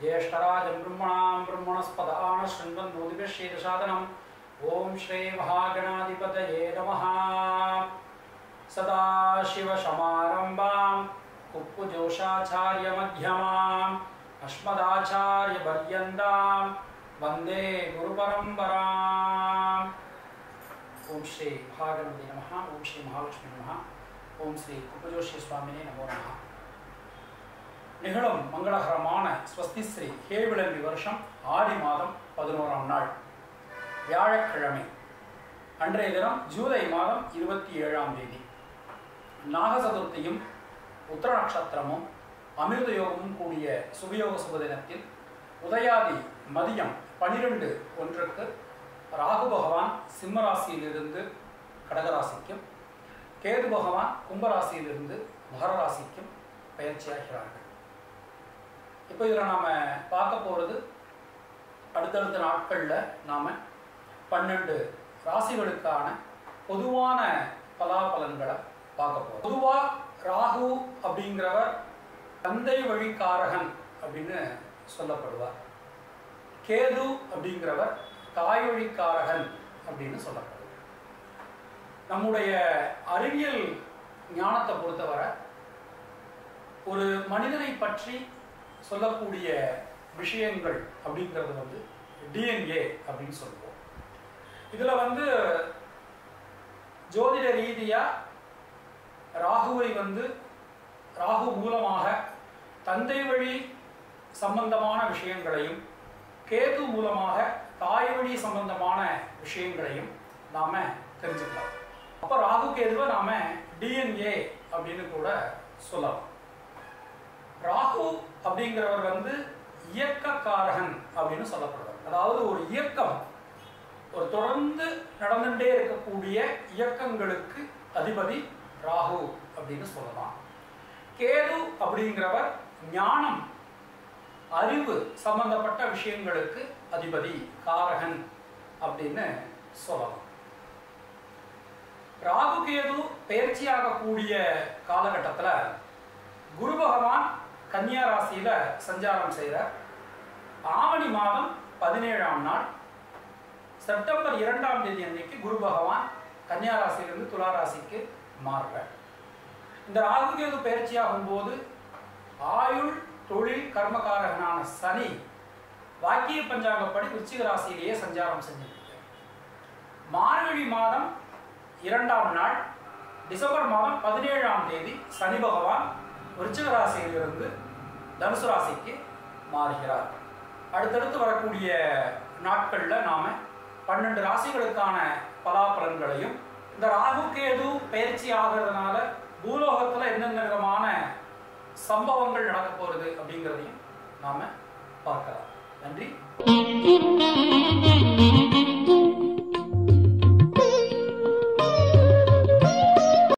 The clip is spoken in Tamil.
ज्येष्ठराजम् ब्रह्मणाम् ब्रह्मणस्पदाणशृण्वन् मोदिभिश्चेदशादनम् ॐ श्रीमहागणाधिपतये नमः। सदाशिवसमारम्भाम् कुप्पुजोषाचार्यमध्यमाम् अस्मदाचार्यपर्यन्तां वन्दे गुरुपरम्पराम् ओम श्री महागणपति नमः ओम श्री महालक्ष्मी नमः ஓம் ஸ்ரீ குப்பஜோஷி சுவாமினே நமோ நம நிகழும் மங்களகரமான ஸ்வஸ்தி ஸ்ரீ ஹேவிளம்பி வருஷம் ஆடி மாதம் பதினோராம் நாள் வியாழக்கிழமை அன்றைய தினம் ஜூலை மாதம் இருபத்தி ஏழாம் தேதி நாக சதுர்த்தியும் உத்தர நட்சத்திரமும் அமிர்த யோகமும் கூடிய சுபயோக சுபதினத்தில் உதயாதி மதியம் பனிரெண்டு ஒன்றுக்கு ராகு பகவான் சிம்மராசியிலிருந்து கடகராசிக்கும் கேது பகவான் கும்பராசியிலிருந்து மகர ராசிக்கும் பயிற்சியாகிறார்கள். இப்போ இதில் நாம் பார்க்க போகிறது அடுத்தடுத்த நாட்களில் நாம் பன்னெண்டு ராசிகளுக்கான பொதுவான பலாபலன்களை பார்க்க போகிறோம் பொதுவாக ராகு அப்படிங்கிறவர் தந்தை வழிக்காரகன் அப்படின்னு சொல்லப்படுவார். கேது அப்படிங்கிறவர் தாய் வழிக்காரகன் அப்படின்னு சொல்லப்படுவார். நம்முடைய அறிவியல் ஞானத்தை பொறுத்தவரை ஒரு மனிதனை பற்றி சொல்லக்கூடிய விஷயங்கள் அப்படிங்கிறது வந்து டிஎன்ஏ அப்படின்னு சொல்லுவோம். இதில் வந்து ஜோதிட ரீதியாக ராகுவை வந்து ராகு மூலமாக தந்தை வழி சம்பந்தமான விஷயங்களையும் கேது மூலமாக தாய் வழி சம்பந்தமான விஷயங்களையும் நாம தெரிஞ்சுக்கலாம். அப்போ ராகு கேதுவை நாம டிஎன்ஏ அப்படின்னு கூட சொல்லலாம். ராகு அப்படிங்கிறவர் வந்து இயக்கக்காரகன் அப்படின்னு சொல்லப்படுவார். அதாவது ஒரு இயக்கம் ஒரு தொடர்ந்து நடந்துட்டே இருக்கக்கூடிய இயக்கங்களுக்கு அதிபதி ராகு அப்படின்னு சொல்லலாம். கேது அப்படிங்கிறவர் ஞானம் அறிவு சம்பந்தப்பட்ட விஷயங்களுக்கு அதிபதி காரகன் அப்படின்னு சொல்லலாம். ராகு கேது பயிற்சியாகக்கூடிய காலகட்டத்தில் குரு பகவான் கன்னியா ராசியில சஞ்சாரம் செய்கிறார் ஆவணி மாதம் பதினேழாம் நாள் செப்டம்பர் இரண்டாம் தேதி அன்னைக்கு குரு பகவான் கன்னியா ராசியிலிருந்து துலா ராசிக்கு மாறுறார். இந்த ராகுகேது பயிற்சியாகும் போது ஆயுள் தொழில் கர்மகாரகனான சனி வாக்கிய பஞ்சாங்கப்படி விருச்சிக ராசியிலேயே சஞ்சாரம் செஞ்சிருக்கு மார்கழி மாதம் இரண்டாம் நாள் டிசம்பர் மாதம் பதினேழாம் தேதி சனி பகவான் விருச்சிக ராசியிலிருந்து தனுசு ராசிக்கு மாறுகிறார். அடுத்தடுத்து வரக்கூடிய நாட்களில் நாம் பன்னெண்டு ராசிகளுக்கான பலாபலன்களையும் இந்த ராகு கேது பயிற்சி ஆகிறதுனால பூலோகத்தில் என்னென்ன விதமான சம்பவங்கள் நடக்க போகிறது அப்படிங்கிறதையும் நாம பார்க்கலாம். நன்றி.